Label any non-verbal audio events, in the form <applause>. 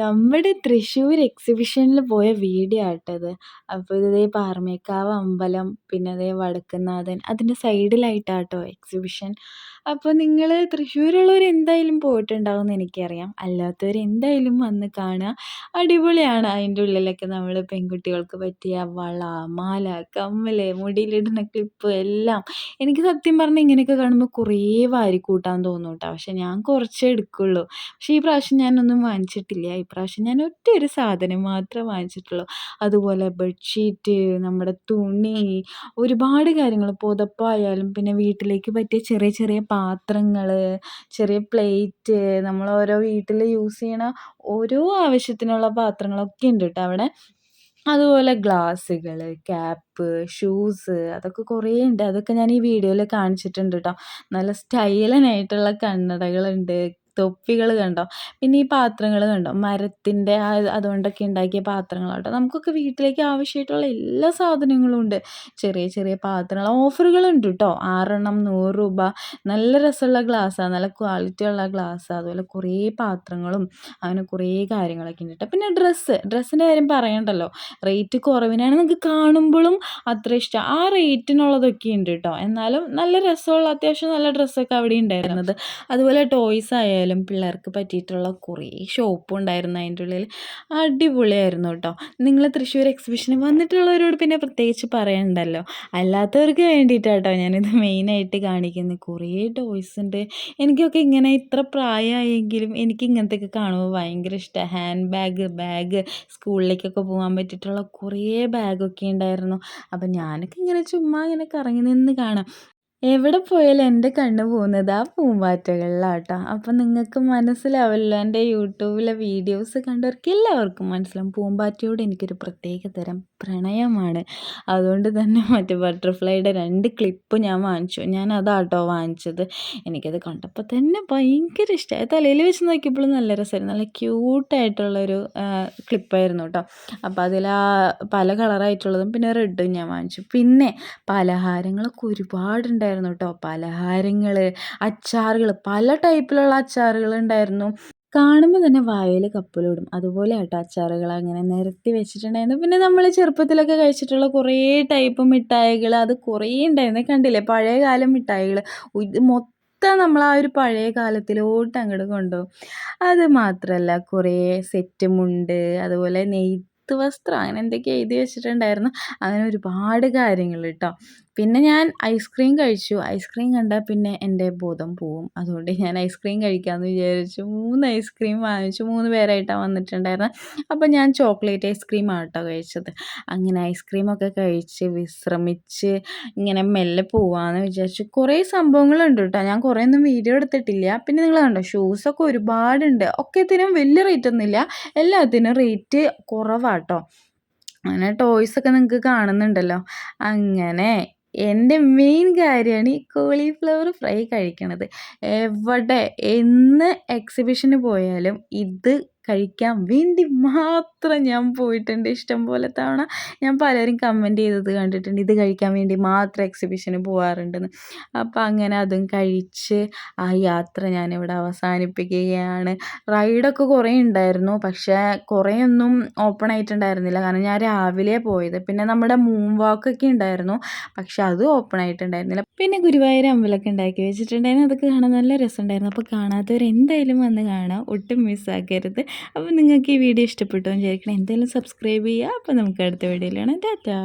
നമ്മുടെ തൃശ്ശൂർ എക്സിബിഷനിൽ പോയ വീഡിയോ ആട്ടത്. അപ്പോൾ ഇതേ പാറമേക്കാവ് അമ്പലം പിന്നെ അതേ വടക്കുന്നാഥൻ അതിന്റെ സൈഡിലായിട്ടാട്ടോ എക്സിബിഷൻ അപ്പോൾ നിങ്ങൾ തൃശ്ശൂരുള്ളവർ എന്തായാലും പോയിട്ടുണ്ടാവും എന്ന് എനിക്കറിയാം. അല്ലാത്തവർ എന്തായാലും വന്ന് കാണുക. അടിപൊളിയാണ്. അതിന്റെ ഉള്ളിലൊക്കെ നമ്മൾ പെൺകുട്ടികൾക്ക് പറ്റിയ വള മാല കമ്മൽ മുടിയിലിടുന്ന ക്ലിപ്പ് എല്ലാം. എനിക്ക് സത്യം പറഞ്ഞാൽ ഇങ്ങനെയൊക്കെ കാണുമ്പോൾ കുറേ വാരിക്കൂട്ടാൻ തോന്നും കേട്ടോ പക്ഷെ ഞാൻ കുറച്ചേ എടുക്കുള്ളൂ. പക്ഷേ ഈ പ്രാവശ്യം ഞാനൊന്നും വാങ്ങിച്ചിട്ടില്ല. ഇപ്രാവശ്യം ഞാൻ ഒറ്റ ഒരു സാധനം മാത്രമേ വാങ്ങിച്ചിട്ടുള്ളൂ. അതുപോലെ ബെഡ്ഷീറ്റ് നമ്മുടെ തുണി ഒരുപാട് കാര്യങ്ങൾ പുതപ്പായാലും പിന്നെ വീട്ടിലേക്ക് പറ്റിയ ചെറിയ ചെറിയ പാത്രങ്ങൾ ചെറിയ പ്ലേറ്റ് നമ്മൾ ഓരോ വീട്ടിൽ യൂസ് ചെയ്യണ ഓരോ ആവശ്യത്തിനുള്ള പാത്രങ്ങളൊക്കെ ഉണ്ട് കേട്ടോ അവിടെ. അതുപോലെ ഗ്ലാസ്സുകൾ ക്യാപ്പ് ഷൂസ് അതൊക്കെ കുറേ ഉണ്ട്. അതൊക്കെ ഞാൻ ഈ വീഡിയോയിൽ കാണിച്ചിട്ടുണ്ട് കേട്ടോ. നല്ല സ്റ്റൈലനായിട്ടുള്ള കണ്ണടകളുണ്ട് തൊപ്പികൾ കണ്ടോ? പിന്നെ ഈ പാത്രങ്ങൾ കണ്ടോ? മരത്തിന്റെ അതുകൊണ്ടൊക്കെ ഉണ്ടാക്കിയ പാത്രങ്ങളാട്ടോ നമുക്കൊക്കെ വീട്ടിലേക്ക് ആവശ്യമായിട്ടുള്ള എല്ലാ സാധനങ്ങളും ഉണ്ട്. ചെറിയ ചെറിയ പാത്രങ്ങൾ ഓഫറുകളുണ്ട് കേട്ടോ ആറെണ്ണം നൂറ് രൂപ. നല്ല രസമുള്ള ഗ്ലാസ്സാണ് നല്ല ക്വാളിറ്റി ഉള്ള ഗ്ലാസ് അതുപോലെ കുറേ പാത്രങ്ങളും അങ്ങനെ കുറേ കാര്യങ്ങളൊക്കെ ഉണ്ട് കേട്ടോ പിന്നെ ഡ്രസ്സ് ഡ്രസ്സിന്റെ കാര്യം പറയണ്ടല്ലോ. റേറ്റ് കുറവിനാണ് നിങ്ങൾക്ക് കാണുമ്പോഴും അത്ര ഇഷ്ടം. ആ റേറ്റിനുള്ളതൊക്കെ ഉണ്ട് കേട്ടോ എന്നാലും നല്ല രസമുള്ള അത്യാവശ്യം നല്ല ഡ്രസ്സൊക്കെ അവിടെ ഉണ്ടായിരുന്നത്. അതുപോലെ ടോയ്സ് ആയാലും ആയാലും പിള്ളേർക്ക് പറ്റിയിട്ടുള്ള കുറേ ഷോപ്പും ഉണ്ടായിരുന്നു അതിന്റെ ഉള്ളിൽ. അടിപൊളിയായിരുന്നു കേട്ടോ. നിങ്ങൾ തൃശ്ശൂർ എക്സിബിഷന് വന്നിട്ടുള്ളവരോട് പിന്നെ പ്രത്യേകിച്ച് പറയണ്ടല്ലോ. അല്ലാത്തവർക്ക് വേണ്ടിയിട്ടാട്ടോ ഞാനിത് മെയിനായിട്ട് കാണിക്കുന്നത് കുറേ ടോയ്സ് ഉണ്ട്. എനിക്കൊക്കെ ഇങ്ങനെ ഇത്ര പ്രായമായെങ്കിലും എനിക്ക് ഇങ്ങനത്തെയൊക്കെ കാണുമ്പോൾ ഭയങ്കര ഇഷ്ടമാണ് ഹാൻഡ് ബാഗ് ബാഗ് സ്കൂളിലേക്കൊക്കെ പോകാൻ പറ്റിയിട്ടുള്ള കുറേ ബാഗൊക്കെ ഉണ്ടായിരുന്നു. അപ്പം ഞാനൊക്കെ ഇങ്ങനെ ചുമ്മാ ഇങ്ങനെ കറങ്ങി നിന്ന് കാണാം. എവിടെ പോയാലും എന്റെ കണ്ണ് പോകുന്നത് ആ പൂമ്പാറ്റകളിലാട്ടോ. അപ്പം നിങ്ങൾക്ക് മനസ്സിലാവല്ലോ എന്റെ യൂട്യൂബിലെ വീഡിയോസ് കണ്ടവർക്ക് എല്ലാവർക്കും മനസ്സിലാവും. പൂമ്പാറ്റയോട് എനിക്കൊരു പ്രത്യേക തരം പ്രണയമാണ്. അതുകൊണ്ട് തന്നെ <laughs> മറ്റേ ബട്ടർഫ്ലൈയുടെ രണ്ട് ക്ലിപ്പ് ഞാൻ വാങ്ങിച്ചു. ഞാൻ അതാട്ടോ വാങ്ങിച്ചത്. എനിക്കത് കണ്ടപ്പോൾ തന്നെ ഭയങ്കര ഇഷ്ടമായി. തലയിൽ വെച്ച് നോക്കിയപ്പോൾ നല്ല രസമായിരുന്നു. നല്ല ക്യൂട്ടായിട്ടുള്ളൊരു ക്ലിപ്പായിരുന്നു കേട്ടോ. അപ്പോൾ അതിൽ ആ പല കളറായിട്ടുള്ളതും പിന്നെ റെഡും ഞാൻ വാങ്ങിച്ചു. പിന്നെ പലഹാരങ്ങളൊക്കെ ഒരുപാടുണ്ടായിരുന്നു ഉണ്ടായിരുന്നു കേട്ടോ പലഹാരങ്ങൾ അച്ചാറുകൾ പല ടൈപ്പിലുള്ള അച്ചാറുകൾ ഉണ്ടായിരുന്നു കാണുമ്പോൾ തന്നെ വായിൽ കപ്പലോടും. അതുപോലെ ആട്ടോ അച്ചാറുകൾ അങ്ങനെ നിരത്തി വെച്ചിട്ടുണ്ടായിരുന്നു. പിന്നെ നമ്മൾ ചെറുപ്പത്തിലൊക്കെ കഴിച്ചിട്ടുള്ള കുറേ ടൈപ്പ് മിഠായികൾ അത് കുറേ ഉണ്ടായിരുന്നു. കണ്ടില്ലേ? പഴയ കാലം മിഠായികൾ ഇത് മൊത്തം നമ്മൾ ആ ഒരു പഴയ കാലത്തിലോട്ട് അങ്ങോട്ട് കൊണ്ടുപോകും അത് മാത്രമല്ല കുറേ സെറ്റ് മുണ്ട് അതുപോലെ നെയ്ത്ത് വസ്ത്രം അങ്ങനെ എന്തൊക്കെ എഴുതി വെച്ചിട്ടുണ്ടായിരുന്നു. അങ്ങനെ ഒരുപാട് കാര്യങ്ങൾ കേട്ടോ പിന്നെ ഞാൻ ഐസ്ക്രീം കഴിച്ചു. ഐസ്ക്രീം കണ്ടാൽ പിന്നെ എന്റെ ബോധം പോവും. അതുകൊണ്ട് ഞാൻ ഐസ്ക്രീം കഴിക്കാമെന്ന് വിചാരിച്ചു. മൂന്ന് ഐസ്ക്രീം വാങ്ങിച്ചു. മൂന്ന് പേരായിട്ടാണ് വന്നിട്ടുണ്ടായിരുന്നത് അപ്പോൾ ഞാൻ ചോക്ലേറ്റ് ഐസ്ക്രീം ആട്ടോ കഴിച്ചത്. അങ്ങനെ ഐസ്ക്രീമൊക്കെ കഴിച്ച് വിശ്രമിച്ച് ഇങ്ങനെ മെല്ലെ പോവാമെന്ന് വിചാരിച്ചു. കുറേ സംഭവങ്ങളുണ്ട് കേട്ടോ. ഞാൻ കുറേ ഒന്നും വീഡിയോ എടുത്തിട്ടില്ല. പിന്നെ നിങ്ങൾ കണ്ടോ? ഷൂസൊക്കെ ഒരുപാടുണ്ട്. ഒക്കെത്തിനും വലിയ റേറ്റ് ഒന്നുമില്ല. എല്ലാത്തിനും റേറ്റ് കുറവാട്ടോ. അങ്ങനെ ടോയ്സൊക്കെ നിങ്ങൾക്ക് കാണുന്നുണ്ടല്ലോ. അങ്ങനെ എന്റെ മെയിൻ കാര്യമാണ് ഈ കോളിഫ്ലവർ ഫ്രൈ കഴിക്കണത്. എവിടെ? എന്ന് എക്സിബിഷന് പോയാലും ഇത് കഴിക്കാൻ വേണ്ടി മാത്രം ഞാൻ പോയിട്ടുണ്ട്. ഇഷ്ടം പോലെ തവണ ഞാൻ പലരും കമന്റ് ചെയ്തത് കണ്ടിട്ടുണ്ട്. ഇത് കഴിക്കാൻ വേണ്ടി മാത്രം എക്സിബിഷന് പോകാറുണ്ടെന്ന് അപ്പം അങ്ങനെ അതും കഴിച്ച് ആ യാത്ര ഞാനിവിടെ അവസാനിപ്പിക്കുകയാണ്. റൈഡൊക്കെ കുറേ ഉണ്ടായിരുന്നു. പക്ഷേ കുറേയൊന്നും ഓപ്പൺ ആയിട്ടുണ്ടായിരുന്നില്ല. കാരണം ഞാൻ രാവിലെ പോയത്. പിന്നെ നമ്മുടെ മൂൺ വാക്കൊക്കെ ഉണ്ടായിരുന്നു. പക്ഷേ അത് ഓപ്പൺ ആയിട്ടുണ്ടായിരുന്നില്ല. പിന്നെ ഗുരുവായൂർ അമ്പലമൊക്കെ ഉണ്ടാക്കി വെച്ചിട്ടുണ്ടായിരുന്നു. അതൊക്കെ കാണാൻ നല്ല രസമുണ്ടായിരുന്നു. അപ്പോൾ കാണാത്തവർ എന്തായാലും വന്ന് കാണാം. ഒട്ടും മിസ്സാക്കരുത് അപ്പോൾ നിങ്ങൾക്ക് ഈ വീഡിയോ ഇഷ്ടപ്പെട്ടു എന്ന് വിചാരിക്കണം എന്തായാലും സബ്സ്ക്രൈബ് ചെയ്യുക. അപ്പോൾ നമുക്ക് അടുത്ത വീഡിയോയിലാണ് ടാറ്റാ.